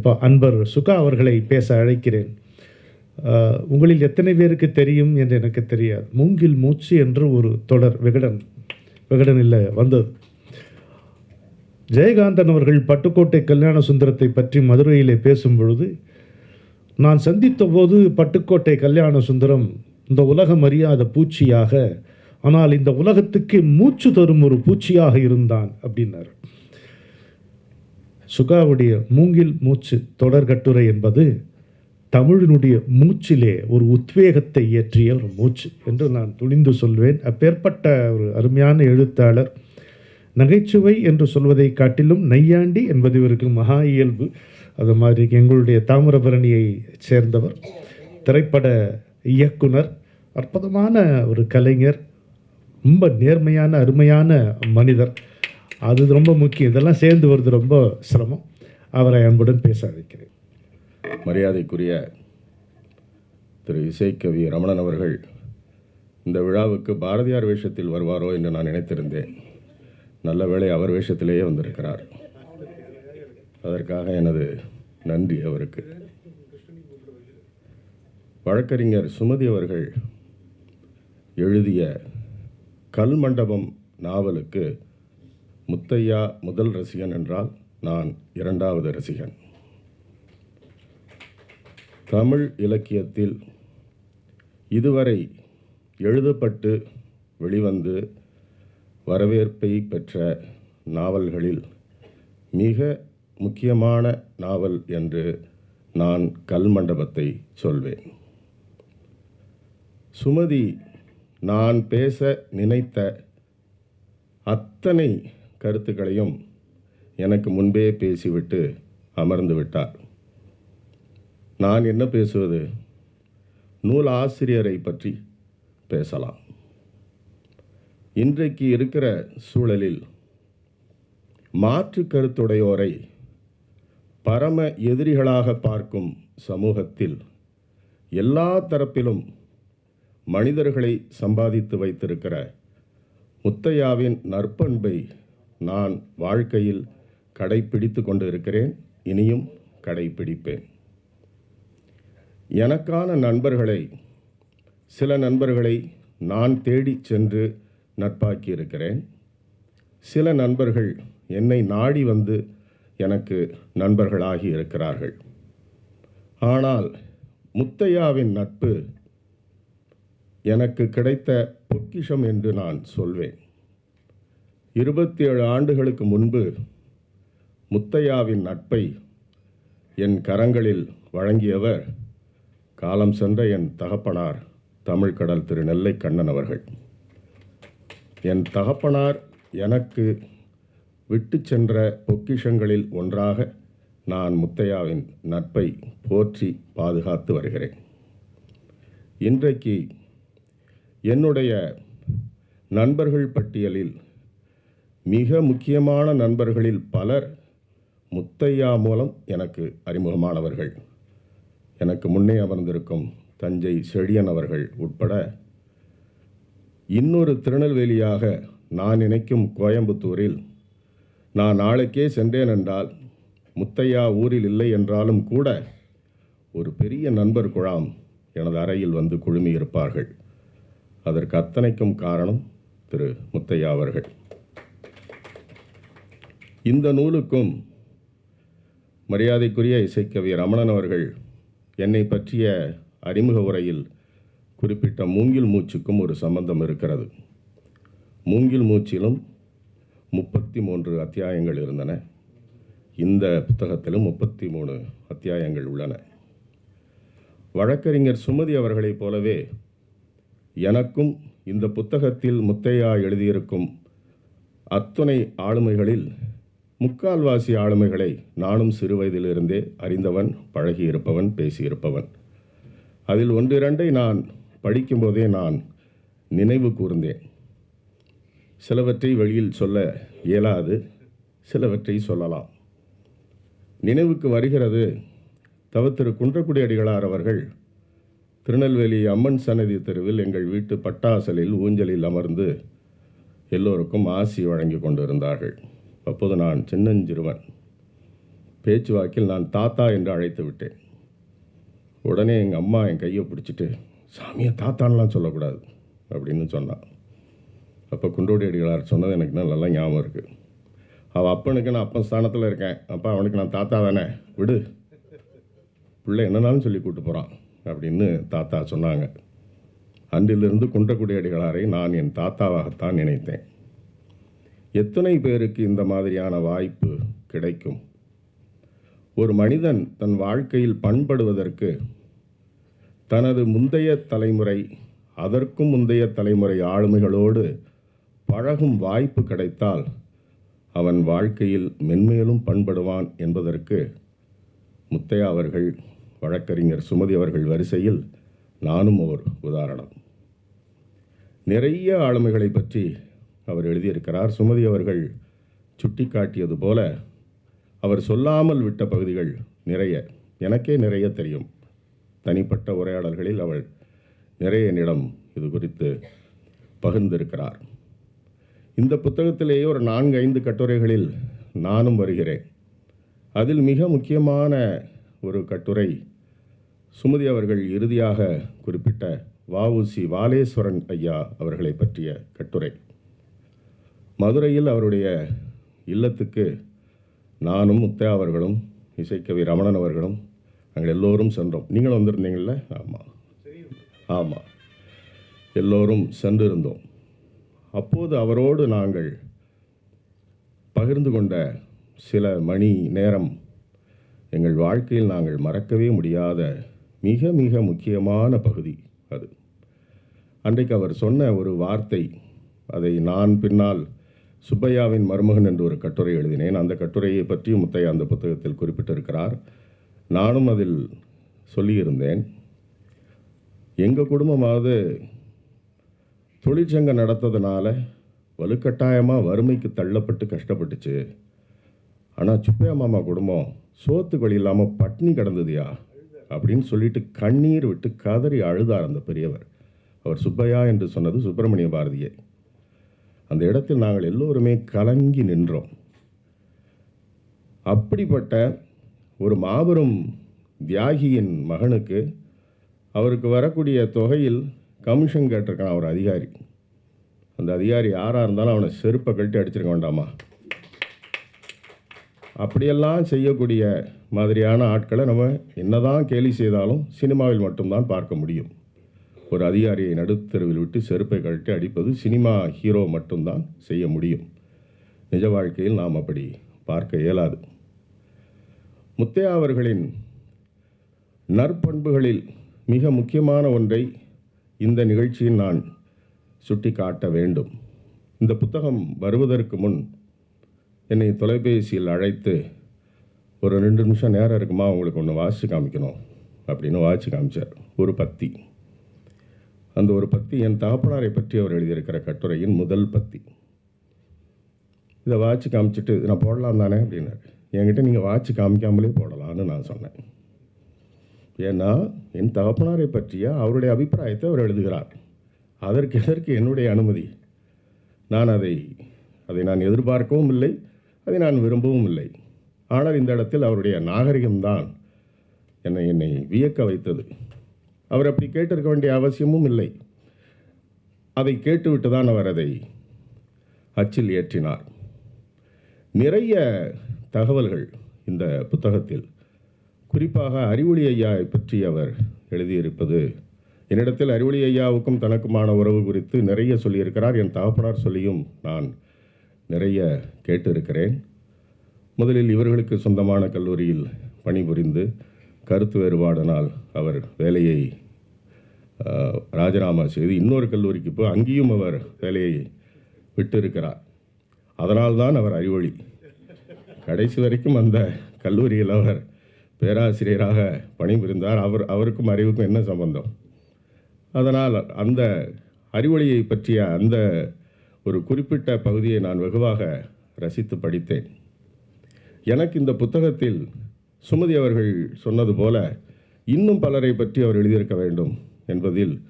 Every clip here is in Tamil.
இப்போ அன்பர் சுகா அவர்களை பேச அழைக்கிறேன். உங்களில் எத்தனை பேருக்கு தெரியும் என்று எனக்கு தெரியாது. மூங்கில் மூச்சு என்று ஒரு தொடர் விகடன் விகடன் இல்லை வந்தது. ஜெயகாந்தன் அவர்கள் பட்டுக்கோட்டை கல்யாண சுந்தரத்தை பற்றி மதுரையிலே பேசும் பொழுது நான் சந்தித்த போது பட்டுக்கோட்டை கல்யாண சுந்தரம் இந்த உலகம் அறியாத பூச்சியாக ஆனால் இந்த உலகத்துக்கு மூச்சு தரும் ஒரு பூச்சியாக இருந்தான் அப்படின்னார். சுகாவுடைய மூங்கில் மூச்சு தொடர் கட்டுரை என்பது தமிழினுடைய மூச்சிலே ஒரு உத்வேகத்தை இயற்றிய ஒரு மூச்சு என்று நான் துணிந்து சொல்வேன். அப்பேற்பட்ட ஒரு அருமையான எழுத்தாளர். நகைச்சுவை என்று சொல்வதை காட்டிலும் நையாண்டி என்பது இவருக்கு மகா இயல்பு. அது மாதிரி எங்களுடைய தாமிரபரணியை சேர்ந்தவர் திரைப்பட இயக்குனர் அற்புதமான ஒரு கலைஞர் ரொம்ப நேர்மையான அருமையான மனிதர். அது ரொம்ப முக்கியம். இதெல்லாம் சேர்ந்து வருது ரொம்ப சிரமம். அவரை அன்புடன் பேச வைக்கிறேன் மரியாதைக்குரிய திரு இசைக்கவி ரமணன் அவர்கள் இந்த விழாவுக்கு பாரதியார் வேஷத்தில் வருவாரோ என்று நான் நினைத்திருந்தேன். நல்ல வேளை அவர் வேஷத்திலேயே வந்திருக்கிறார். அதற்காக எனது நன்றி அவருக்கு. வழக்கறிஞர் சுமதி அவர்கள் எழுதிய கல்மண்டபம் நாவலுக்கு முத்தையா முதல் ரசிகன் என்றால் நான் இரண்டாவது ரசிகன். தமிழ் இலக்கியத்தில் இதுவரை எழுதப்பட்டு வெளிவந்து வரவேற்பை பெற்ற நாவல்களில் மிக முக்கியமான நாவல் என்று நான் கல்மண்டபத்தை சொல்வேன். சுமதி நான் பேச நினைத்த அத்தனை கருத்துக்களையும் எனக்கு முன்பே பேசிவிட்டு அமர்ந்து விட்டார். நான் என்ன பேசுவது? நூல் ஆசிரியரை பற்றி பேசலாம். இன்றைக்கு இருக்கிற சூழலில் மாற்று கருத்துடையோரை பரம எதிரிகளாக பார்க்கும் சமூகத்தில் எல்லா தரப்பிலும் மனிதர்களை சம்பாதித்து வைத்திருக்கிற முத்தையாவின் நற்பண்பை நான் வாழ்க்கையில் கடைப்பிடித்து கொண்டு இருக்கிறேன் இனியும் கடைப்பிடிப்பேன். எனக்கான நண்பர்களை சில நண்பர்களை நான் தேடிச் சென்று நட்பாக்கி இருக்கிறேன் சில நண்பர்கள் என்னை நாடி வந்து எனக்கு நண்பர்களாகி இருக்கிறார்கள். ஆனால் முத்தையாவின் நட்பு எனக்கு கிடைத்த பொக்கிஷம் என்று நான் சொல்வேன். இருபத்தி ஏழு ஆண்டுகளுக்கு முன்பு முத்தையாவின் நட்பை என் கரங்களில் வழங்கியவர் காலம் சென்ற என் தகப்பனார் தமிழ்கடல் திரு நெல்லை கண்ணன் அவர்கள். என் தகப்பனார் எனக்கு விட்டு சென்ற பொக்கிஷங்களில் ஒன்றாக நான் முத்தையாவின் நட்பை போற்றி பாதுகாத்து வருகிறேன். இன்றைக்கு என்னுடைய நண்பர்கள் பட்டியலில் மிக முக்கியமான நண்பர்களில் பலர் முத்தையா மூலம் எனக்கு அறிமுகமானவர்கள். எனக்கு முன்னே அமர்ந்திருக்கும் தஞ்சை செழியன் அவர்கள் உட்பட இன்னொரு திருநெல்வேலியாக நான் நினைக்கும் கோயம்புத்தூரில் நான் நாளைக்கே சென்றேன் என்றால் முத்தையா ஊரில் இல்லை என்றாலும் கூட ஒரு பெரிய நண்பர் குழாம் எனது அறையில் வந்து குழுமி இருப்பார்கள் அதற்கு அத்தனைக்கும் காரணம் திரு முத்தையா அவர்கள். இந்த நூலுக்கும் மரியாதைக்குரிய இசைக்கவி ரமணன் அவர்கள் என்னை பற்றிய அறிமுக உரையில் குறிப்பிட்ட மூங்கில் மூச்சுக்கும் ஒரு சம்பந்தம் இருக்கிறது. மூங்கில் மூச்சிலும் முப்பத்தி மூன்று அத்தியாயங்கள் இருந்தன. இந்த புத்தகத்திலும் முப்பத்தி மூணு அத்தியாயங்கள் உள்ளன. வழக்கறிஞர் சுமதி அவர்களைப் போலவே எனக்கும் இந்த புத்தகத்தில் முத்தையா எழுதியிருக்கும் அத்துணை ஆளுமைகளில் முக்கால்வாசி ஆளுமைகளை நானும் சிறுவயதிலிருந்தே அறிந்தவன் பழகியிருப்பவன் பேசியிருப்பவன். அதில் ஒன்றிரண்டை நான் படிக்கும்போதே நான் நினைவு கூர்ந்தேன். சிலவற்றை வெளியில் சொல்ல இயலாது சிலவற்றை சொல்லலாம். நினைவுக்கு வருகிறது தவத்திரு குன்றக்குடி அடிகளார் அவர்கள் திருநெல்வேலி அம்மன் சன்னதி தெருவில் எங்கள் வீட்டு பட்டாசலில் ஊஞ்சலில் அமர்ந்து எல்லோருக்கும் ஆசி வழங்கி கொண்டிருந்தார்கள். அப்போது நான் சின்னஞ்சிறுவன். பேச்சுவாக்கில் நான் தாத்தா என்று அழைத்து விட்டேன். உடனே எங்கள் அம்மா என் கையை பிடிச்சிட்டு சாமியை தாத்தான்லாம் சொல்லக்கூடாது அப்படின்னு சொன்னான் அப்போ குண்டோடி அடிகளார் சொன்னது எனக்கு இன்னும் நல்லா ஞாபகம் இருக்குது அவள் அப்பனுக்கு நான் அப்பன் ஸ்தானத்தில் இருக்கேன். அப்பா அவனுக்கு நான் தாத்தா தானே விடு. பிள்ளை என்னன்னாலும் சொல்லி கூட்டு போகிறான் அப்படின்னு தாத்தா சொன்னாங்க. அன்றிலிருந்து குன்றக்குடி அடிகளாரை நான் என் தாத்தாவாகத்தான் நினைத்தேன். எத்தனை பேருக்கு இந்த மாதிரியான வாய்ப்பு கிடைக்கும். ஒரு மனிதன் தன் வாழ்க்கையில் பண்படுவதற்கு தனது முந்தைய தலைமுறை அதற்கும் முந்தைய தலைமுறை ஆளுமைகளோடு பழகும் வாய்ப்பு கிடைத்தால் அவன் வாழ்க்கையில் மென்மேலும் பண்படுவான் என்பதற்கு முத்தையா அவர்கள் வழக்கறிஞர் சுமதி அவர்கள் வரிசையில் நானும் ஓர் உதாரணம். நிறைய ஆளுமைகளை பற்றி அவர் எழுதியிருக்கிறார். சுமதி அவர்கள் சுட்டிக்காட்டியது போல அவர் சொல்லாமல் விட்ட பகுதிகள் நிறைய எனக்கே நிறைய தெரியும். தனிப்பட்ட உரையாடல்களில் அவள் நிறைய என்னிடம் இது குறித்து பகிர்ந்திருக்கிறார். இந்த புத்தகத்திலேயே ஒரு நான்கு ஐந்து கட்டுரைகளில் நானும் வருகிறேன். அதில் மிக முக்கியமான ஒரு கட்டுரை சுமதி அவர்கள் இறுதியாக குறிப்பிட்ட வஉசி வாலேஸ்வரன் ஐயா அவர்களை பற்றிய கட்டுரை. மதுரையில் அவருடைய இல்லத்துக்கு நானும் முத்தையா அவர்களும் இசைக்கவி ரமணன் அவர்களும் நாங்கள் எல்லோரும் சென்றோம். நீங்களும் வந்திருந்தீங்கள்ல ஆமாம் ஆமாம் எல்லோரும் சென்றிருந்தோம். அப்போது அவரோடு நாங்கள் பகிர்ந்து கொண்ட சில மணி நேரம் எங்கள் வாழ்க்கையில் நாங்கள் மறக்கவே முடியாத மிக மிக முக்கியமான பகுதி அது. அன்றைக்கு அவர் சொன்ன ஒரு வார்த்தை அதை நான் பின்னால் சுப்பையாவின் மருமகன் என்று ஒரு கட்டுரை எழுதினேன். அந்த கட்டுரையை பற்றி முத்தையா அந்த புத்தகத்தில் குறிப்பிட்டிருக்கிறார். நானும் அதில் சொல்லியிருந்தேன். எங்கள் குடும்பமாவது தொழிற்சங்கம் நடத்ததுனால வலுக்கட்டாயமாக வறுமைக்கு தள்ளப்பட்டு கஷ்டப்பட்டுச்சு. ஆனால் சுப்பையா மாமா குடும்பம் சோத்துக்கு வழி இல்லாமல் பட்னி கிடந்ததுயா அப்படின்னு சொல்லிட்டு கண்ணீர் விட்டு கதறி அழுதார் அந்த பெரியவர். அவர் சுப்பையா என்று சொன்னது சுப்பிரமணிய பாரதியை. அந்த இடத்தில் நாங்கள் எல்லோருமே கலங்கி நின்றோம். அப்படிப்பட்ட ஒரு மாபெரும் தியாகியின் மகனுக்கு அவருக்கு வரக்கூடிய தொகையில் கமிஷன் கேட்டிருக்கான் ஒரு அதிகாரி. அந்த அதிகாரி யாராக இருந்தாலும் அவனை செருப்பை கழட்டி அடிச்சிருக்க வேண்டாமா? அப்படியெல்லாம் செய்யக்கூடிய மாதிரியான ஆட்களை நம்ம என்னதான் கேலி செய்தாலும் சினிமாவில் மட்டும்தான் பார்க்க முடியும். ஒரு அதிகாரியை நடுத்தெருவில் விட்டு செருப்பை கழட்டி அடிப்பது சினிமா ஹீரோ மட்டும்தான் செய்ய முடியும். நிஜ வாழ்க்கையில் நாம் அப்படி பார்க்க இயலாது. முத்தையா அவர்களின் நற்பண்புகளில் மிக முக்கியமான ஒன்றை இந்த நிகழ்ச்சியில் நான் சுட்டி காட்ட வேண்டும். இந்த புத்தகம் வருவதற்கு முன் என்னை தொலைபேசியில் அழைத்து ஒரு ரெண்டு நிமிஷம் நேரம் இருக்குமா? உங்களுக்கு ஒன்று வாசித்து காமிக்கணும். அப்படின்னு வாசித்து காமிச்சார். ஒரு பத்தி அந்த ஒரு பத்தி என் தகப்பனாரை பற்றி அவர் எழுதியிருக்கிற கட்டுரையின் முதல் பத்தி. இதை வாட்சி காமிச்சிட்டு "இது நான் போடலாம் தானே? அப்படின்னாரு. என்கிட்ட நீங்கள் வாட்சி காமிக்காமலே போடலாம்னு நான் சொன்னேன். ஏன்னா என் தகப்பனாரை பற்றிய அவருடைய அபிப்பிராயத்தை அவர் எழுதுகிறார். அதற்கு எதற்கு என்னுடைய அனுமதி? நான் அதை அதை நான் எதிர்பார்க்கவும் இல்லை அதை நான் விரும்பவும் இல்லை. ஆனால் இந்த இடத்தில் அவருடைய நாகரிகம்தான் என்னை என்னை வியக்க வைத்தது. அவர் அப்படி கேட்டிருக்க வேண்டிய அவசியமும் இல்லை. அதை கேட்டுவிட்டு தான் அவர் அதை அச்சில் ஏற்றினார். நிறைய தகவல்கள் இந்த புத்தகத்தில். குறிப்பாக அறிவொளி ஐயாவை பற்றி அவர் எழுதியிருப்பது என்னிடத்தில் அறிவொளி ஐயாவுக்கும் தனக்குமான உறவு குறித்து நிறைய சொல்லியிருக்கிறார். என் தகப்பனார் சொல்லியும் நான் நிறைய கேட்டிருக்கிறேன். முதலில் இவர்களுக்கு சொந்தமான கல்லூரியில் பணிபுரிந்து கருத்து வேறுபாடனால் அவர் வேலையை ராஜினாமா செய்து இன்னொரு கல்லூரிக்கு போய் அங்கேயும் அவர் வேலையை விட்டு இருக்கிறார் அதனால்தான் அவர் அறிவொளி. கடைசி வரைக்கும் அந்த கல்லூரியில் அவர் பேராசிரியராக பணிபுரிந்தார். அவர் அவருக்கும் அறிவுக்கும் என்ன சம்பந்தம்? அதனால் அந்த அறிவொளியை பற்றிய அந்த ஒரு குறிப்பிட்ட பகுதியை நான் வெகுவாக ரசித்து படித்தேன். எனக்கு இந்த புத்தகத்தில் சுமதி அவர்கள் சொன்னது போல இன்னும் பலரை பற்றி அவர் எழுதியிருக்க வேண்டும். என்பதில்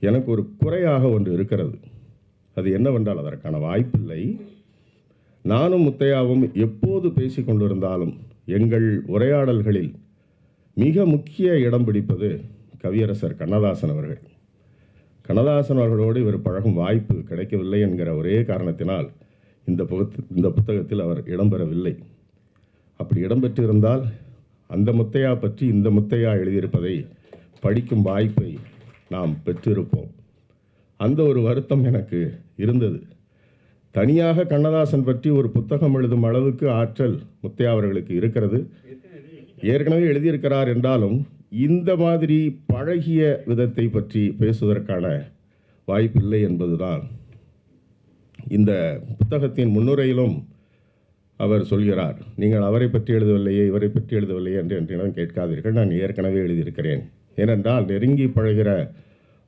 எனக்கு ஒரு குறையாக ஒன்று இருக்கிறது. அது என்னவென்றால் அதற்கான வாய்ப்பில்லை. நானும் முத்தையாவும் எப்போது பேசிக் கொண்டிருந்தாலும் எங்கள் உரையாடல்களில் மிக முக்கிய இடம் பிடிப்பது கவியரசர் கண்ணதாசன் அவர்கள். கண்ணதாசன் அவர்களோடு இவர் பழகும் வாய்ப்பு கிடைக்கவில்லை என்கிற ஒரே காரணத்தினால் இந்த புகத் இந்த புத்தகத்தில் அவர் இடம்பெறவில்லை. அப்படி இடம்பெற்றிருந்தால் அந்த முத்தையா பற்றி இந்த முத்தையா எழுதியிருப்பதை படிக்கும் வாய்ப்பை நாம் பெற்றிருப்போம். அந்த ஒரு வருத்தம் எனக்கு இருந்தது. தனியாக கண்ணதாசன் பற்றி ஒரு புத்தகம் எழுதும் அளவுக்கு ஆற்றல் முத்தையா அவர்களுக்கு இருக்கிறது. ஏற்கனவே எழுதியிருக்கிறார் என்றாலும் இந்த மாதிரி பழகிய விதத்தை பற்றி பேசுவதற்கான வாய்ப்பில்லை என்பதுதான். இந்த புத்தகத்தின் முன்னுரையிலும் அவர் சொல்கிறார் நீங்கள் அவரை பற்றி எழுதவில்லையே இவரை பற்றி எழுதவில்லையே என்று என்னிடம் கேட்காதீர்கள். நான் ஏற்கனவே எழுதியிருக்கிறேன். ஏனென்றால் நெருங்கி பழகிற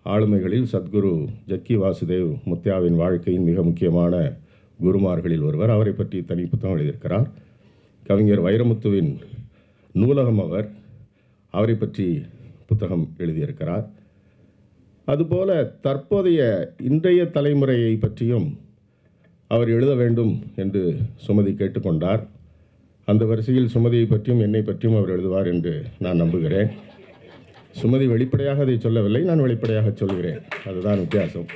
ஆளுமைகளில் சத்குரு ஜக்கி வாசுதேவ் முத்யாவின் வாழ்க்கையின் மிக முக்கியமான குருமார்களில் ஒருவர். அவரை பற்றி தனி புத்தகம் எழுதியிருக்கிறார். கவிஞர் வைரமுத்துவின் நூலகம் அவர் அவரை பற்றி புத்தகம் எழுதியிருக்கிறார். அதுபோல தற்போதைய இன்றைய தலைமுறையை பற்றியும் அவர் எழுத வேண்டும் என்று சுமதி கேட்டுக்கொண்டார். அந்த வரிசையில் சுமதியை பற்றியும் என்னை பற்றியும் அவர் எழுதுவார் என்று நான் நம்புகிறேன். சுமதி வெளிப்படையாக அதை சொல்லவில்லை நான் வெளிப்படையாக சொல்கிறேன். அதுதான் வித்தியாசம்.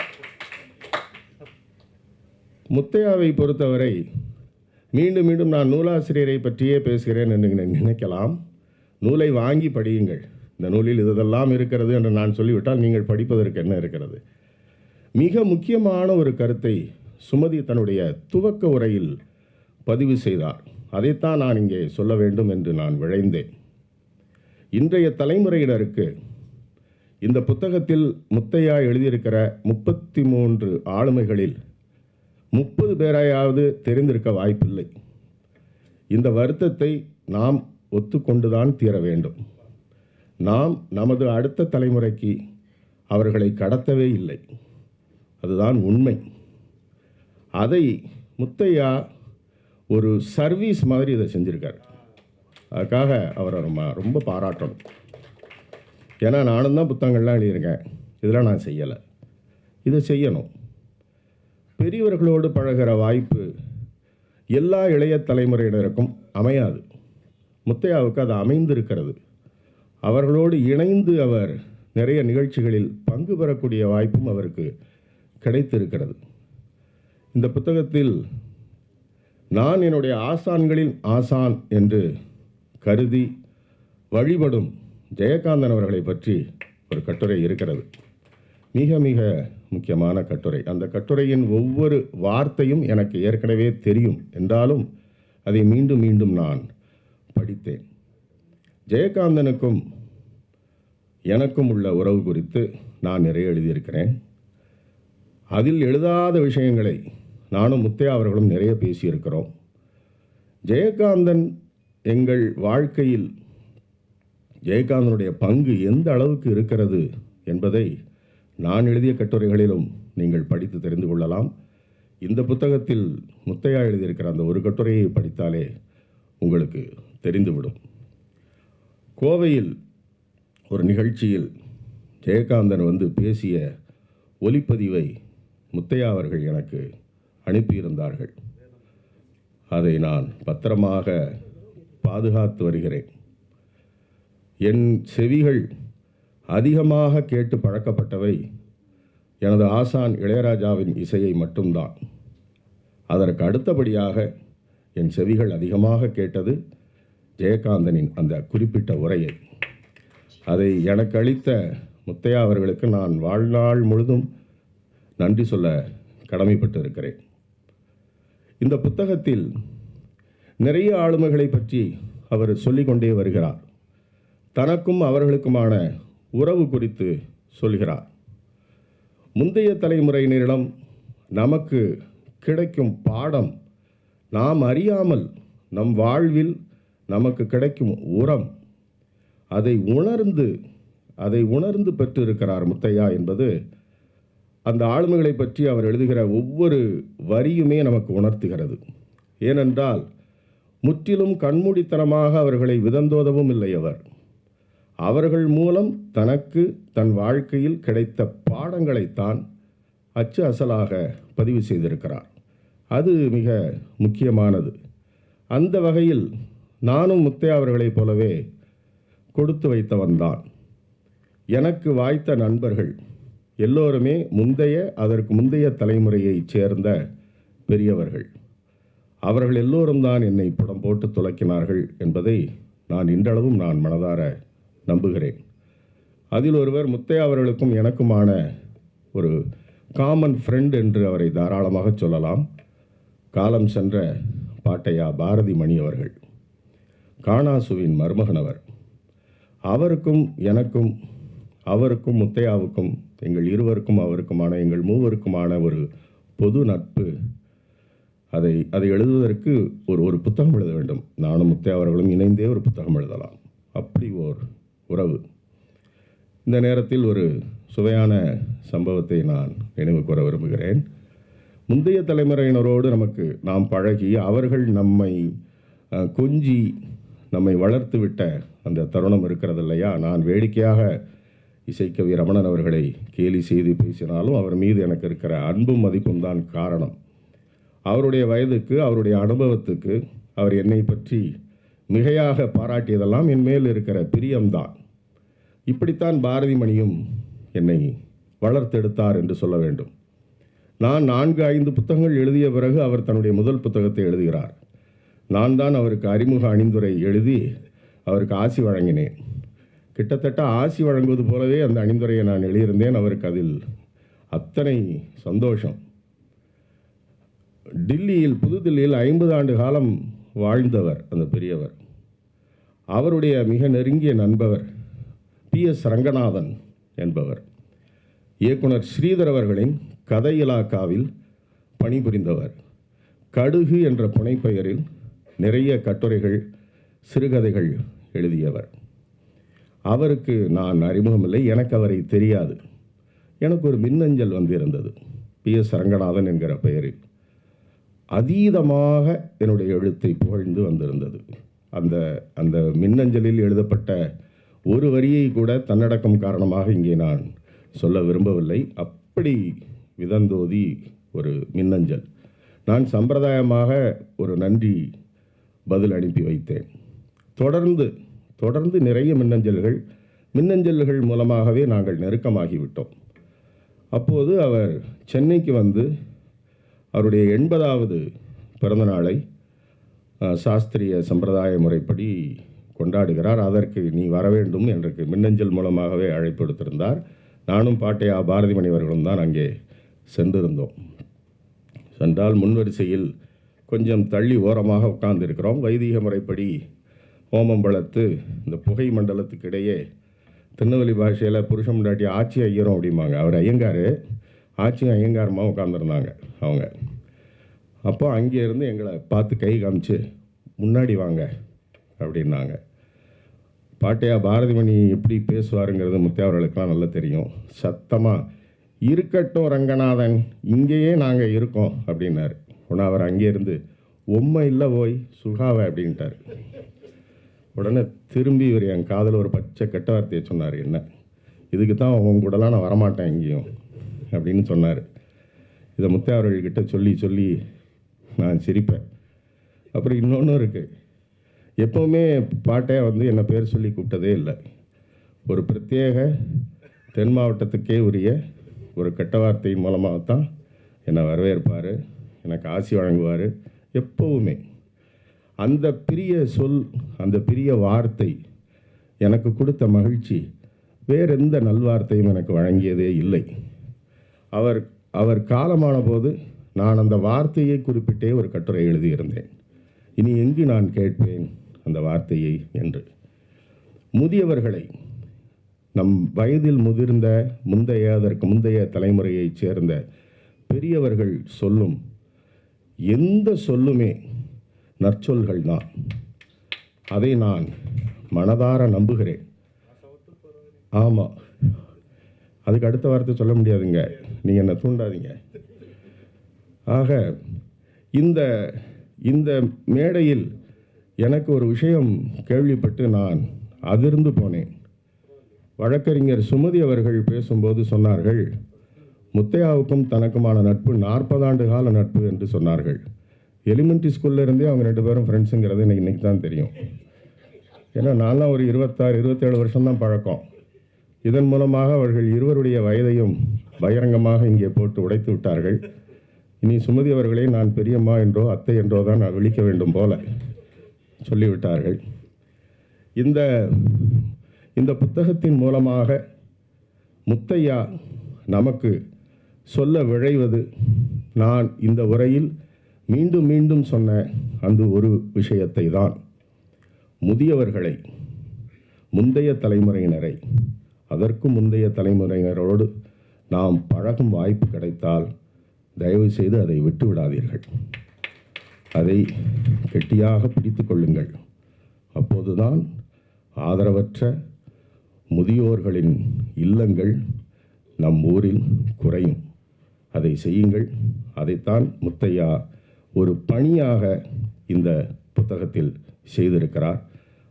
முத்தையாவை பொறுத்தவரை மீண்டும் மீண்டும் நான் நூலாசிரியரை பற்றியே பேசுகிறேன் என்று நினைக்கலாம். நூலை வாங்கி படியுங்கள். இந்த நூலில் இதெல்லாம் இருக்கிறது என்று நான் சொல்லிவிட்டால் நீங்கள் படிப்பதற்கு என்ன இருக்கிறது? மிக முக்கியமான ஒரு கருத்தை சுமதி தன்னுடைய துவக்க உரையில் பதிவு செய்தார். அதைத்தான் நான் இங்கே சொல்ல வேண்டும் என்று நான் விழைந்தேன். இன்றைய தலைமுறையினருக்கு இந்த புத்தகத்தில் முத்தையா எழுதியிருக்கிற முப்பத்தி மூன்று ஆளுமைகளில் முப்பது பேரையாவது தெரிந்திருக்க வாய்ப்பில்லை. இந்த வருத்தத்தை நாம் ஒத்துக்கொண்டுதான் தீர வேண்டும். நாம் நமது அடுத்த தலைமுறைக்கு அவர்களை கடத்தவே இல்லை. அதுதான் உண்மை. அதை முத்தையா ஒரு சர்வீஸ் மாதிரி இதை செஞ்சுருக்கார். அதுக்காக அவரை ரொம்ப ரொம்ப பாராட்டணும். ஏன்னா நானும் தான் புத்தகங்கள்லாம் எழுதியிருக்கேன். இதெல்லாம் நான் செய்யலை. இதை செய்யணும். பெரியவர்களோடு பழகிற வாய்ப்பு எல்லா இளைய தலைமுறையினருக்கும் அமையாது. முத்தையாவுக்கு அது அமைந்திருக்கிறது. அவர்களோடு இணைந்து அவர் நிறைய நிகழ்ச்சிகளில் பங்கு பெறக்கூடிய வாய்ப்பும் அவருக்கு கிடைத்திருக்கிறது. இந்த புத்தகத்தில் நான் என்னுடைய ஆசான்களின் ஆசான் என்று கருதி வழிபடும் ஜெயகாந்தன் அவர்களை பற்றி ஒரு கட்டுரை இருக்கிறது. மிக மிக முக்கியமான கட்டுரை. அந்த கட்டுரையின் ஒவ்வொரு வார்த்தையும் எனக்கு ஏற்கனவே தெரியும். என்றாலும் அதை மீண்டும் மீண்டும் நான் படித்தேன். ஜெயகாந்தனுக்கும் எனக்கும் உள்ள உறவு குறித்து நான் நிறைய எழுதியிருக்கிறேன். அதில் எழுதாத விஷயங்களை நானும் முத்தையா அவர்களும் நிறைய பேசியிருக்கிறோம். ஜெயகாந்தன் எங்கள் வாழ்க்கையில் ஜெயகாந்தனுடைய பங்கு எந்த அளவுக்கு இருக்கிறது என்பதை நான் எழுதிய கட்டுரைகளிலும் நீங்கள் படித்து தெரிந்து கொள்ளலாம். இந்த புத்தகத்தில் முத்தையா எழுதியிருக்கிற அந்த ஒரு கட்டுரையை படித்தாலே உங்களுக்கு தெரிந்துவிடும். கோவையில் ஒரு நிகழ்ச்சியில் ஜெயகாந்தன் வந்து பேசிய ஒலிப்பதிவை முத்தையா அவர்கள் எனக்கு அனுப்பியிருந்தார்கள். அதை நான் பத்திரமாக பாதுகாத்து வருகிறேன். என் செவிகள் அதிகமாக கேட்டு பழக்கப்பட்டவை. எனது ஆசான் இளையராஜாவின் இசையை மட்டும்தான். அதற்கு அடுத்தபடியாக என் செவிகள் அதிகமாக கேட்டது ஜெயகாந்தனின் அந்த குறிப்பிட்ட உரையை. அதை எனக்கு அளித்த முத்தையா அவர்களுக்கு நான் வாழ்நாள் முழுதும் நன்றி சொல்ல கடமைப்பட்டு இருக்கிறேன் இந்த புத்தகத்தில் நிறைய ஆளுமைகளை பற்றி அவர் சொல்லிக்கொண்டே வருகிறார். தனக்கும் அவர்களுக்குமான உறவு குறித்து சொல்கிறார். முந்தைய தலைமுறையினரிடம் நமக்கு கிடைக்கும் பாடம் நாம் அறியாமல் நம் வாழ்வில் நமக்கு கிடைக்கும் உரம். அதை உணர்ந்து அதை உணர்ந்து பெற்றிருக்கிறார் முத்தையா என்பது அந்த ஆளுமைகளை பற்றி அவர் எழுதுகிற ஒவ்வொரு வரியுமே நமக்கு உணர்த்துகிறது. ஏனென்றால் முற்றிலும் கண்மூடித்தனமாக அவர்களை விதந்தோதவும் இல்லை அவர். அவர்கள் மூலம் தனக்கு தன் வாழ்க்கையில் கிடைத்த பாடங்களைத்தான் அச்சு அசலாக பதிவு செய்திருக்கிறார். அது மிக முக்கியமானது. அந்த வகையில் நானும் முத்தையா அவர்களைப் போலவே கொடுத்து வைத்தவன் தான். எனக்கு வாய்த்த நண்பர்கள் எல்லோருமே முந்தைய அதற்கு முந்தைய தலைமுறையைச் சேர்ந்த பெரியவர்கள். அவர்கள் எல்லோரும் தான் என்னை புடம் போட்டு துளக்கினார்கள் என்பதை நான் இன்றளவும் நான் மனதார நம்புகிறேன். அதில் ஒருவர் முத்தையா அவர்களுக்கும் எனக்குமான ஒரு காமன் ஃப்ரெண்ட் என்று அவரை தாராளமாக சொல்லலாம். காலம் சென்ற பாட்டையா பாரதி மணி அவர்கள். காணாசுவின் மருமகன் அவர். அவருக்கும் எனக்கும் அவருக்கும் முத்தையாவுக்கும் எங்கள் இருவருக்கும் அவருக்குமான எங்கள் மூவருக்குமான ஒரு பொது நட்பு அதை அதை எழுதுவதற்கு ஒரு ஒரு புத்தகம் எழுத வேண்டும். நானும் முத்தையா அவர்களும் இணைந்தே ஒரு புத்தகம் எழுதலாம். அப்படி ஓர் உறவு. இந்த நேரத்தில் ஒரு சுவையான சம்பவத்தை நான் நினைவு கூற விரும்புகிறேன். முந்தைய தலைமுறையினரோடு நமக்கு நாம் பழகி அவர்கள் நம்மை கொஞ்சி நம்மை வளர்த்து விட்ட அந்த தருணம் இருக்கிறது இல்லையா நான் வேடிக்கையாக இசைக்கவி ரமணன் அவர்களை கேலி செய்து பேசினாலும் அவர் மீது எனக்கு இருக்கிற அன்பும் மதிப்பும் தான் காரணம். அவருடைய வயதுக்கு அவருடைய அனுபவத்துக்கு அவர் என்னை பற்றி மிகையாக பாராட்டியதெல்லாம் என் மேல் இருக்கிற பிரியம்தான். இப்படித்தான் பாரதி மணியும் என்னை வளர்த்தெடுத்தார் என்று சொல்ல வேண்டும். நான் நான்கு ஐந்து புத்தகங்கள் எழுதிய பிறகு அவர் தன்னுடைய முதல் புத்தகத்தை எழுதுகிறார். நான் தான் அவருக்கு அறிமுக அணிந்துரை எழுதி அவருக்கு ஆசி வழங்கினேன். கிட்டத்தட்ட ஆசி வழங்குவது போலவே அந்த அணிந்துரையை நான் எழுதியிருந்தேன். அவருக்கு அதில் அத்தனை சந்தோஷம். டில்லியில் புதுதில்லியில் ஐம்பது ஆண்டு காலம் வாழ்ந்தவர் அந்த பெரியவர். அவருடைய மிக நெருங்கிய நண்பவர் பி. எஸ். ரங்கநாதன் என்பவர். இயக்குனர் ஸ்ரீதர் அவர்களின் கதை இலாக்காவில் பணிபுரிந்தவர். கடுகு என்ற புனைப்பெயரில் நிறைய கட்டுரைகள் சிறுகதைகள் எழுதியவர். அவருக்கு நான் அறிமுகமில்லை எனக்கு அவரை தெரியாது. எனக்கு ஒரு மின்னஞ்சல் வந்திருந்தது பி. எஸ். ரங்கநாதன் என்கிற பெயரில். அதீதமாக என்னுடைய எழுத்தை புகழ்ந்து வந்திருந்தது. அந்த அந்த மின்னஞ்சலில் எழுதப்பட்ட ஒரு வரியை கூட தன்னடக்கம் காரணமாக இங்கே நான் சொல்ல விரும்பவில்லை. அப்படி விதந்தோதி ஒரு மின்னஞ்சல். நான் சம்பிரதாயமாக ஒரு நன்றி பதில் அனுப்பி வைத்தேன். தொடர்ந்து தொடர்ந்து நிறைய மின்னஞ்சல்கள் மின்னஞ்சல்கள் மூலமாகவே நாங்கள் நெருக்கமாகிவிட்டோம். அப்போது அவர் சென்னைக்கு வந்து அவருடைய எண்பதாவது பிறந்த நாளை சாஸ்திரிய சம்பிரதாய முறைப்படி கொண்டாடுகிறார். அதற்கு நீ வர வேண்டும் என்று மின்னஞ்சல் மூலமாகவே அழைப்பு எடுத்திருந்தார் நானும் பாட்டையா பாரதிமணி அவர்களும் தான் அங்கே சென்றிருந்தோம். சென்றால் முன்வரிசையில் கொஞ்சம் தள்ளி ஓரமாக உட்கார்ந்திருக்கிறோம். வைதிக முறைப்படி ஹோமம் வளர்த்து இந்த புகை மண்டலத்துக்கு இடையே திருநெல்வேலி பாஷையில் புருஷன் முண்டாட்டி ஆட்சி ஐயரும் அப்படிம்பாங்க. அவர் ஐயங்கார். ஆட்சியும் ஐயங்காரமாக உட்காந்துருந்தாங்க அவங்க. அப்போ அங்கே இருந்து எங்களை பார்த்து கை காமிச்சு முன்னாடி வாங்க அப்படின்னாங்க. பாட்டையா பாரதிமணி எப்படி பேசுவாருங்கிறது முத்தியாவர்களுக்கெல்லாம் நல்லா தெரியும். சத்தமாக இருக்கட்டும் ரங்கநாதன் இங்கேயே நாங்கள் இருக்கோம் அப்படின்னாரு. உடனே அவர் அங்கே இருந்து உம்மை இல்லை போய் சுகாவை அப்படின்ட்டார். உடனே திரும்பி இவர் என் காதில் ஒரு பச்சை கெட்ட வார்த்தையை சொன்னார் என்ன? இதுக்கு தான் உங்க கூடலாம் நான் வரமாட்டேன் எங்கேயும் அப்படின்னு சொன்னார். இதை முத்தையா கிட்டே சொல்லி சொல்லி நான் சிரிப்பேன். அப்புறம் இன்னொன்று இருக்குது எப்போவுமே பாட்டே வந்து என்னை பேர் சொல்லி கூப்பிட்டதே இல்லை. ஒரு பிரத்யேக தென் மாவட்டத்துக்கே உரிய ஒரு கெட்ட வார்த்தை மூலமாக தான் என்னை வரவேற்பார் எனக்கு ஆசி வழங்குவார் எப்போவுமே. அந்த பிரிய சொல் அந்த பிரிய வார்த்தை எனக்கு கொடுத்த மகிழ்ச்சி வேறெந்த நல்வார்த்தையும் எனக்கு வழங்கியதே இல்லை. அவர் அவர் காலமான போது நான் அந்த வார்த்தையை குறிப்பிட்டே ஒரு கட்டுரை எழுதியிருந்தேன். இனி எங்கு நான் கேட்பேன் அந்த வார்த்தையை என்று. முதியவர்களை நம் வயதில் முதிர்ந்த முந்தைய அதற்கு முந்தைய தலைமுறையைச் சேர்ந்த பெரியவர்கள் சொல்லும் எந்த சொல்லுமே நற்சொல்கள் தான். அதை நான் மனதார நம்புகிறேன். ஆமாம் அதுக்கு அடுத்த வார்த்தை சொல்ல முடியாதுங்க. நீங்கள் என்னை தூண்டாதீங்க. ஆக இந்த இந்த மேடையில் எனக்கு ஒரு விஷயம் கேள்விப்பட்டு நான் அதிர்ந்து போனேன். வழக்கறிஞர் சுமதி அவர்கள் பேசும்போது சொன்னார்கள் முத்தையாவுக்கும் தனக்குமான நட்பு நாற்பது ஆண்டு கால நட்பு என்று சொன்னார்கள். எலிமெண்ட்ரி ஸ்கூல்ல இருந்தே அவங்க ரெண்டு பேரும் ஃப்ரெண்ட்ஸுங்கிறது எனக்கு இன்னைக்கு தான் தெரியும். ஏன்னா நான்லாம் ஒரு இருபத்தாறு இருபத்தேழு வருஷம்தான் பழக்கம். இதன் மூலமாக அவர்கள் இருவருடைய வயதையும் பகிரங்கமாக இங்கே போட்டு உடைத்து விட்டார்கள். இனி சுமதி அவர்களை நான் பெரியம்மா என்றோ அத்தை என்றோ தான் நான் விழிக்க வேண்டும் போல சொல்லிவிட்டார்கள். இந்த இந்த புத்தகத்தின் மூலமாக முத்தையா நமக்கு சொல்ல விழைவது நான் இந்த உரையில் மீண்டும் மீண்டும் சொன்ன அந்த ஒரு விஷயத்தை தான் முதியவர்களை முந்தைய தலைமுறையினரை அதற்கும் முந்தைய தலைமுறையினரோடு நாம் பழகும் வாய்ப்பு கிடைத்தால் தயவு செய்து அதை விட்டு விடாதீர்கள் அதை கெட்டியாக பிடித்து கொள்ளுங்கள். அப்போதுதான் ஆதரவற்ற முதியோர்களின் இல்லங்கள் நம் ஊரில் குறையும். அதை செய்யுங்கள். அதைத்தான் முத்தையா ஒரு பணியாக இந்த புத்தகத்தில் செய்திருக்கிறார்.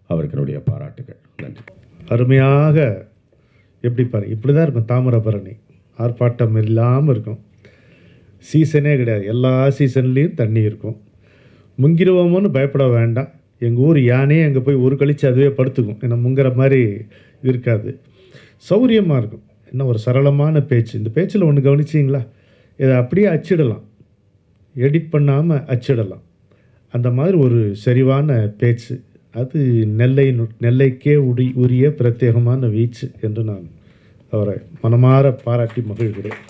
அவர்களுடைய பாராட்டுகள். நன்றி. அருமையாக எப்படி பாரு இப்படி தான் இருக்கும் தாமிரபரணி ஆர்ப்பாட்டம் இல்லாமல் இருக்கும். சீசனே கிடையாது. எல்லா சீசன்லேயும் தண்ணி இருக்கும். முங்கிடுவோமோன்னு பயப்பட வேண்டாம். எங்கள் ஊர் யானையே அங்கே போய் ஒரு கழித்து அதுவே படுத்துக்கும். ஏன்னா முங்குற மாதிரி இருக்காது. சௌரியமாக இருக்கும். என்ன ஒரு சரளமான பேச்சு. இந்த பேச்சில் ஒன்று கவனிச்சிங்களா? இதை அப்படியே அச்சிடலாம். எடிட் பண்ணாமல் அச்சிடலாம். அந்த மாதிரி ஒரு செறிவான பேச்சு. அது நெல்லை நெல்லைக்கே உடி உரிய பிரத்யேகமான வீச்சு என்று நான் அவரை மனமாற பாராட்டி மகிழ்கிறேன்.